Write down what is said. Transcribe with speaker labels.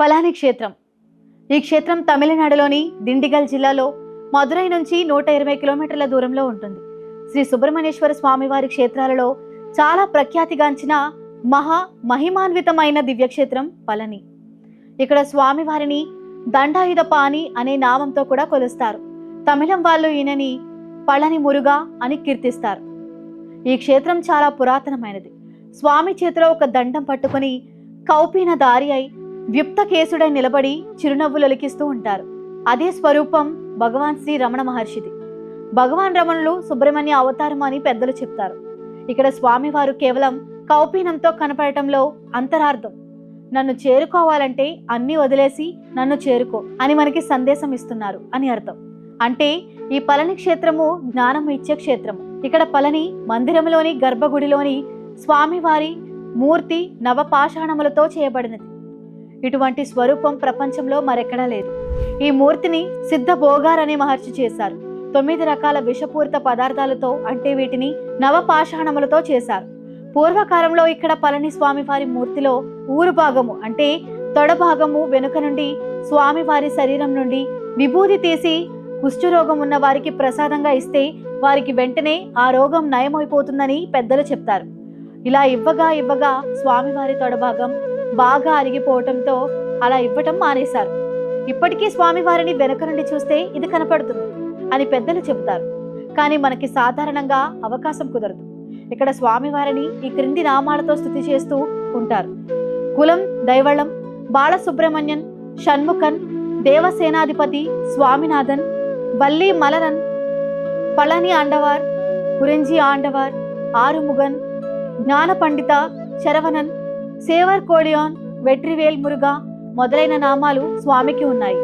Speaker 1: పలాని క్షేత్రం. ఈ క్షేత్రం తమిళనాడులోని దిండిగల్ జిల్లాలో మదురై నుంచి నూట ఇరవై కిలోమీటర్ల దూరంలో ఉంటుంది. శ్రీ సుబ్రహ్మణ్యేశ్వర స్వామివారి క్షేత్రాలలో చాలా ప్రఖ్యాతిగాంచిన మహా మహిమాన్వితమైన దివ్యక్షేత్రం పళని. ఇక్కడ స్వామివారిని దండాయుధ పాని అనే నామంతో కూడా కొలుస్తారు. తమిళం వాళ్ళు ఈయనని పళని మురుగా అని కీర్తిస్తారు. ఈ క్షేత్రం చాలా పురాతనమైనది. స్వామి చేతిలో ఒక దండం పట్టుకొని కౌపీన దారి అయి వ్యుప్త కేసుడై నిలబడి చిరునవ్వులలికిస్తూ ఉంటారు. అదే స్వరూపం భగవాన్ శ్రీ రమణ మహర్షిది. భగవాన్ రమణులు సుబ్రహ్మణ్య అవతారం అని పెద్దలు చెప్తారు. ఇక్కడ స్వామివారు కేవలం కౌపీనంతో కనపడటంలో అంతరార్థం. నన్ను చేరుకోవాలంటే అన్నీ వదిలేసి నన్ను చేరుకో అని మనకి సందేశం ఇస్తున్నారు అని అర్థం. అంటే ఈ పలని క్షేత్రము జ్ఞానం ఇచ్చే క్షేత్రము. ఇక్కడ పలని మందిరంలోని గర్భగుడిలోని స్వామివారి మూర్తి నవపాషాణములతో చేయబడినది. ఇటువంటి స్వరూపం ప్రపంచంలో మరెక్కడా లేదు. ఈ మూర్తిని సిద్ధ భోగార్ అనే మహర్షి చేశారు. తొమ్మిది రకాల విషపూరిత పదార్థాలతో అంటే వీటిని నవపాషాణములతో చేశారు. పూర్వకాలంలో ఇక్కడ పళని స్వామివారి మూర్తిలో ఊరు భాగము అంటే తొడ భాగము వెనుక నుండి స్వామివారి శరీరం నుండి విభూది తీసి కుష్ఠరోగం ఉన్న వారికి ప్రసాదంగా ఇస్తే వారికి వెంటనే ఆ రోగం నయమైపోతుందని పెద్దలు చెప్తారు. ఇలా ఇవ్వగా ఇవ్వగా స్వామివారి తొడభాగం బాగా అరిగిపోవటంతో అలా ఇవ్వటం మానేశారు. ఇప్పటికీ స్వామివారిని వెనుక నుండి చూస్తే ఇది కనపడుతుంది అని పెద్దలు చెబుతారు. కానీ మనకి సాధారణంగా అవకాశం కుదరదు. ఇక్కడ స్వామివారిని ఈ క్రింది నామాలతో స్థుతి చేస్తూ ఉంటారు. కులం దైవళం బాలసుబ్రహ్మణ్యన్ షణ్ముఖన్ దేవసేనాధిపతి స్వామినాథన్ వల్లి మలరన్ పళని ఆండవార్ కురెంజి ఆండవార్ ఆరుముగన్ జ్ఞాన పండిత శరవణన్ సేవర్ కోడియాన్ వెట్రివేల్ మురుగా మొదలైన నామాలు స్వామికి ఉన్నాయి.